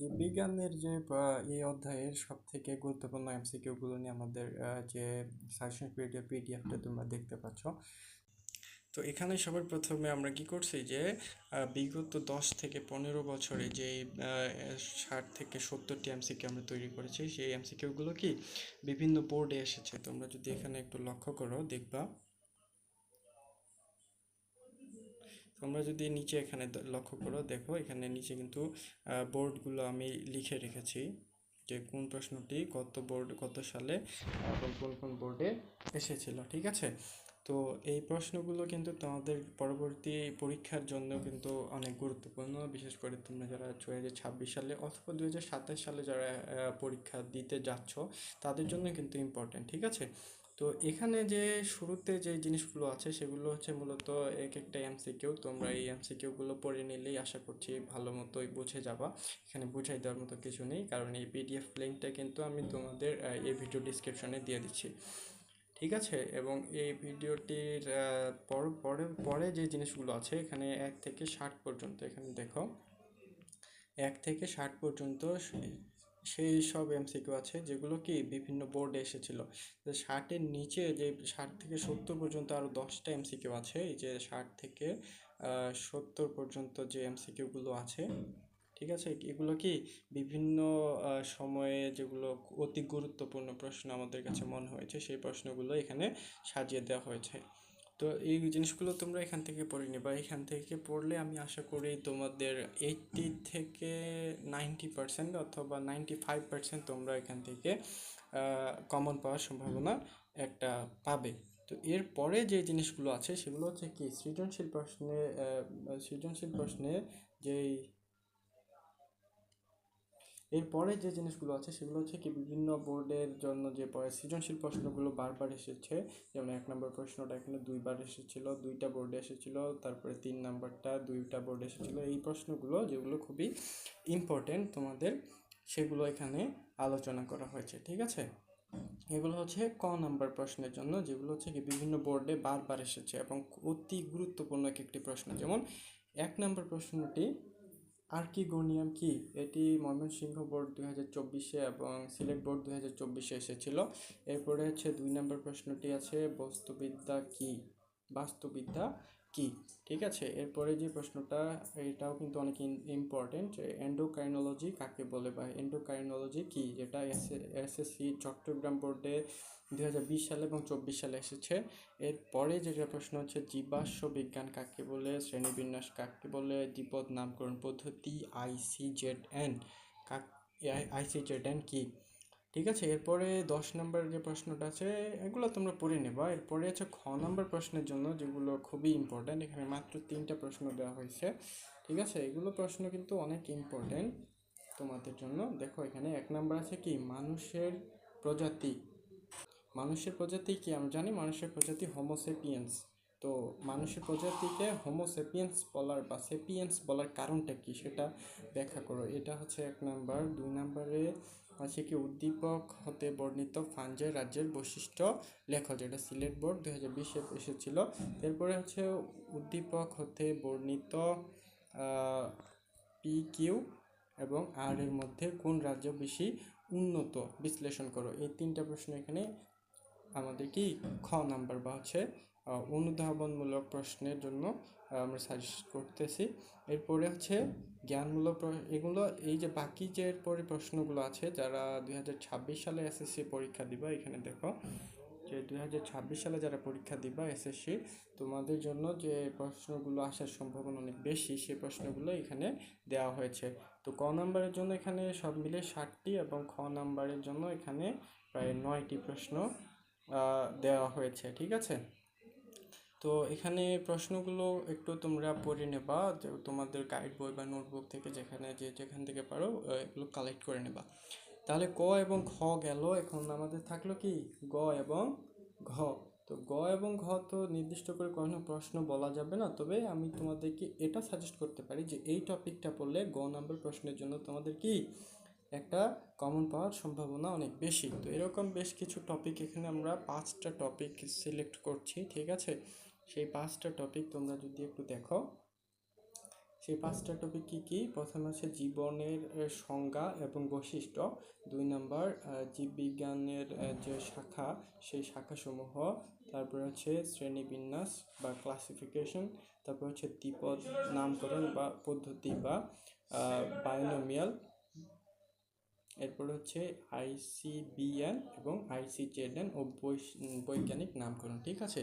জীববিজ্ঞানের যে এই অধ্যায়ের সব থেকে গুরুত্বপূর্ণ এমসিকিউগুলো নিয়ে আমাদের যে সাজেশন পিডিএফ পিডিএফটা তোমরা দেখতে পাচ্ছ। তো এখানে সবার প্রথমে আমরা কি করছি যে বিগত দশ থেকে পনেরো বছরে যে ষাট থেকে সত্তরটি এমসিকিউ আমরা তৈরি করেছি, সেই এমসিকিউগুলো কি বিভিন্ন বোর্ডে এসেছে। তোমরা যদি এখানে একটু লক্ষ্য করো, দেখবা। তোমরা যদি নিচে এখানে লক্ষ্য করো, দেখো এখানে নিচে কিন্তু বোর্ডগুলো আমি লিখে রেখেছি যে কোন প্রশ্নটি কত বোর্ড কত সালে এবং কোন কোন বোর্ডে এসেছিল, ঠিক আছে? তো এই প্রশ্নগুলো কিন্তু তোমাদের পরবর্তী পরীক্ষার জন্য কিন্তু অনেক গুরুত্বপূর্ণ, বিশেষ করে তোমরা যারা দুই হাজার ছাব্বিশ সালে অথবা দুই হাজার সাতাশ সালে যারা পরীক্ষা দিতে যাচ্ছ, তাদের জন্য কিন্তু ইম্পর্টেন্ট ঠিক আছে? তো এখানে যে শুরুতে যে জিনিসগুলো আছে সেগুলো হচ্ছে মূলত এক একটা এমসিকিউ তোমরা এই এমসিকিউগুলো পড়ে নিলেই আশা করছি ভালো মতোই বুঝে যাবা। এখানে বুঝাই দেওয়ার মতো কিছু নেই, কারণ এই পিডিএফ লিঙ্কটা কিন্তু আমি তোমাদের এই ভিডিও ডিসক্রিপশনে দিয়ে দিচ্ছি। ঠিক আছে? এবং এই ভিডিওটির পর, পরে পরে যে জিনিসগুলো আছে, এখানে এক থেকে ষাট পর্যন্ত, এখানে দেখো, এক থেকে ষাট পর্যন্ত সেই সব এমসিকিউ আছে যেগুলো কি বিভিন্ন বোর্ডে এসেছিল। যে ষাটের নিচে যে ষাট থেকে সত্তর পর্যন্ত আরও দশটা এমসিকিউ আছে। এই যে ষাট থেকে সত্তর পর্যন্ত যে এমসিকিউগুলো আছে, ঠিক আছে? এগুলো কি বিভিন্ন সময়ে যেগুলো অতি গুরুত্বপূর্ণ প্রশ্ন আমাদের কাছে মনে হয়েছে, সেই প্রশ্নগুলো এখানে সাজিয়ে দেওয়া হয়েছে। তো এই জিনিসগুলো তোমরা এখান থেকে পড়ে নিবা। এখান থেকে পড়লে আমি আশা করি তোমাদের এইটটি থেকে নাইনটি পার্সেন্ট অথবা নাইনটি ফাইভ পার্সেন্ট তোমরা এখান থেকে কমন পাওয়ার সম্ভাবনা একটা পাবে। তো এর পরে যে জিনিসগুলো আছে সেগুলো হচ্ছে কি, সৃজনশীল প্রশ্নে সৃজনশীল প্রশ্নে যেই এরপরে যে জিনিসগুলো আছে সেগুলো হচ্ছে কি বিভিন্ন বোর্ডের জন্য যে সৃজনশীল প্রশ্নগুলো বারবার এসেছে। যেমন এক নম্বর প্রশ্নটা এখানে দুইবার এসেছিল, দুইটা বোর্ডে এসেছিল, তারপরে তিন নাম্বারটা দুইটা বোর্ডে এসেছিল। এই প্রশ্নগুলো যেগুলো খুবই ইম্পর্টেন্ট তোমাদের, সেগুলো এখানে আলোচনা করা হয়েছে, ঠিক আছে? এগুলো হচ্ছে ক নাম্বার প্রশ্নের জন্য, যেগুলো হচ্ছে কি বিভিন্ন বোর্ডে বারবার এসেছে এবং অতি গুরুত্বপূর্ণ এক একটি প্রশ্ন। যেমন এক নম্বর প্রশ্নটি আর্কিগোনিয়াম কি এটি ময়মনসিংহ বোর্ড দুই হাজার চব্বিশে এবং সিলেট বোর্ড দুই হাজার চব্বিশে এসেছিল। এরপরে হচ্ছে দুই নম্বর প্রশ্নটি আছে, বস্তুবিদ্যা কি? বাস্তুবিদ্যা কি? ঠিক আছে, এরপরে যে প্রশ্নটা, এটাও কিন্তু অনেক ইম্পর্টেন্ট এন্ডোকাইনোলজি কাকে বলে বা এন্ডোকাইনোলজি কি? যেটা এসএসসি চট্টগ্রাম বোর্ডে দুই হাজার বিশ সালে এবং চব্বিশ সালে এসেছে। এরপরে যেটা প্রশ্ন হচ্ছে, জীবাশ্ম বিজ্ঞান কাকে বলে, শ্রেণীবিন্যাস কাকে বলে, দ্বিপদ নামকরণ পদ্ধতি আইসিজেড-এন কাক আইসিজেড-এন কি? ঠিক আছে, এরপরে দশ নম্বর যে প্রশ্নটা আছে, এগুলো তোমরা পড়ে নেবা। এরপরে হচ্ছে খ নম্বর প্রশ্নের জন্য, যেগুলো খুবই ইম্পর্ট্যান্ট এখানে মাত্র তিনটা প্রশ্ন দেওয়া হয়েছে। ঠিক আছে, এগুলো প্রশ্ন কিন্তু অনেক ইম্পর্ট্যান্ট তোমাদের জন্য। দেখো, এখানে এক নম্বর আছে কি? মানুষের প্রজাতি। মানুষের প্রজাতি কি আমরা জানি? মানুষের প্রজাতি হোমোসেপিয়েন্স তো মানুষের প্রজাতিকে হোমোসেপিয়েন্স বলার বা সেপিয়েন্স বলার কারণটা কি সেটা ব্যাখ্যা করো। এটা হচ্ছে এক নাম্বার। দুই নাম্বারে আছে কি উদ্দীপক হতে বর্ণিত ফানজের রাজ্যের বৈশিষ্ট্য লেখো, যেটা সিলেট বোর্ড দু হাজার বিশে এসেছিল। এরপরে হচ্ছে উদ্দীপক হতে বর্ণিত পি কিউ এবং আর এর মধ্যে কোন রাজ্য বেশি উন্নত? বিশ্লেষণ করো। এই তিনটা প্রশ্ন এখানে আমাদের কি খ নাম্বার বা হচ্ছে অনুধাবনমূলক প্রশ্নের জন্য আমরা সাজেস্ট করতেছি। এরপরে হচ্ছে জ্ঞানমূলক এগুলো এই যে বাকি যে এরপরে প্রশ্নগুলো আছে, যারা দুই হাজার ছাব্বিশ সালে এসএসসি পরীক্ষা দিবা, এখানে দেখো যে দুই হাজার ছাব্বিশ সালে যারা পরীক্ষা দিবা এসএসসি তোমাদের জন্য যে প্রশ্নগুলো আসার সম্ভাবনা অনেক বেশি সেই প্রশ্নগুলো এখানে দেওয়া হয়েছে। তো ক নাম্বারের জন্য এখানে সব মিলে ষাটটি এবং খ নাম্বারের জন্য এখানে প্রায় নয়টি প্রশ্ন দেওয়া হয়েছে, ঠিক আছে? তো এখানে প্রশ্নগুলো একটু তোমরা পড়ে নেবা তোমাদের গাইড বই বা নোটবুক থেকে যেখানে যে যেখান থেকে পারো এগুলো কালেক্ট করে নেবা। তাহলে ক এবং খ গেল, এখন আমাদের থাকল কি? গ এবং ঘ। তো গ এবং ঘ তো নির্দিষ্ট করে কোনো প্রশ্ন বলা যাবে না, তবে আমি তোমাদেরকে এটা সাজেস্ট করতে পারি যে এই টপিকটা পড়লে গ নাম্বার প্রশ্নের জন্য তোমাদের কি একটা কমন পাওয়ার সম্ভাবনা অনেক বেশি। তো এরকম বেশ কিছু টপিক এখানে আমরা পাঁচটা টপিক সিলেক্ট করছি, ঠিক আছে? সেই পাঁচটা টপিক তোমরা যদি একটু দেখো। সেই পাঁচটা টপিক কি কি? প্রথমে আছে জীবনের সংজ্ঞা এবং বৈশিষ্ট্য। দুই নম্বর জীববিজ্ঞানের যে শাখা, সেই শাখাসমূহ। তারপরে হচ্ছে শ্রেণীবিন্যাস বা ক্লাসিফিকেশন তারপর হচ্ছে দ্বিপদ, নামকরণ বা পদ্ধতি বা বায়োনোমিয়াল এরপর হচ্ছে আইসিবিএন এবং আইসি আইসিজেডএন ও বৈজ্ঞানিক নামকরণ, ঠিক আছে?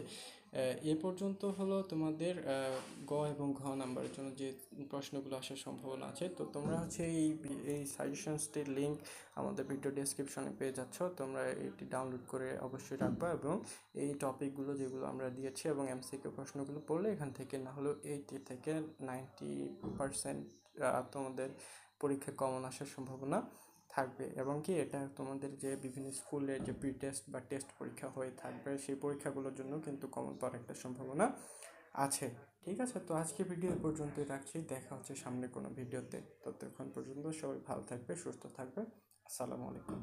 এ পর্যন্ত হলো তোমাদের গ এবং ঘ নাম্বারের জন্য যে প্রশ্নগুলো আসার সম্ভাবনা আছে। তো তোমরা হচ্ছে এই এই সাজেশনসটির লিঙ্ক আমাদের ভিডিও ডেসক্রিপশনে পেয়ে যাচ্ছ। তোমরা এটি ডাউনলোড করে অবশ্যই রাখবা এবং এই টপিকগুলো যেগুলো আমরা দিয়েছি এবং এমসিকিউ প্রশ্নগুলো পড়লে এখান থেকে না হলেও এইটি থেকে নাইনটি পার্সেন্ট তোমাদের পরীক্ষা কমন আসার সম্ভাবনা। থাকবে এবং কি এটা তোমাদের যে বিভিন্ন স্কুলে যে প্রি টেস্ট বা টেস্ট পরীক্ষা হয়ে থাকবে, সেই পরীক্ষাগুলোর জন্য কিন্তু কমন পাওয়ার একটা সম্ভাবনা আছে। ঠিক আছে? তো আজকে ভিডিও পর্যন্তই রাখছি। দেখা হচ্ছে সামনে কোনো ভিডিওতে ততক্ষণ পর্যন্ত সবাই ভালো থাকবে, সুস্থ থাকবে। আসসালামু আলাইকুম।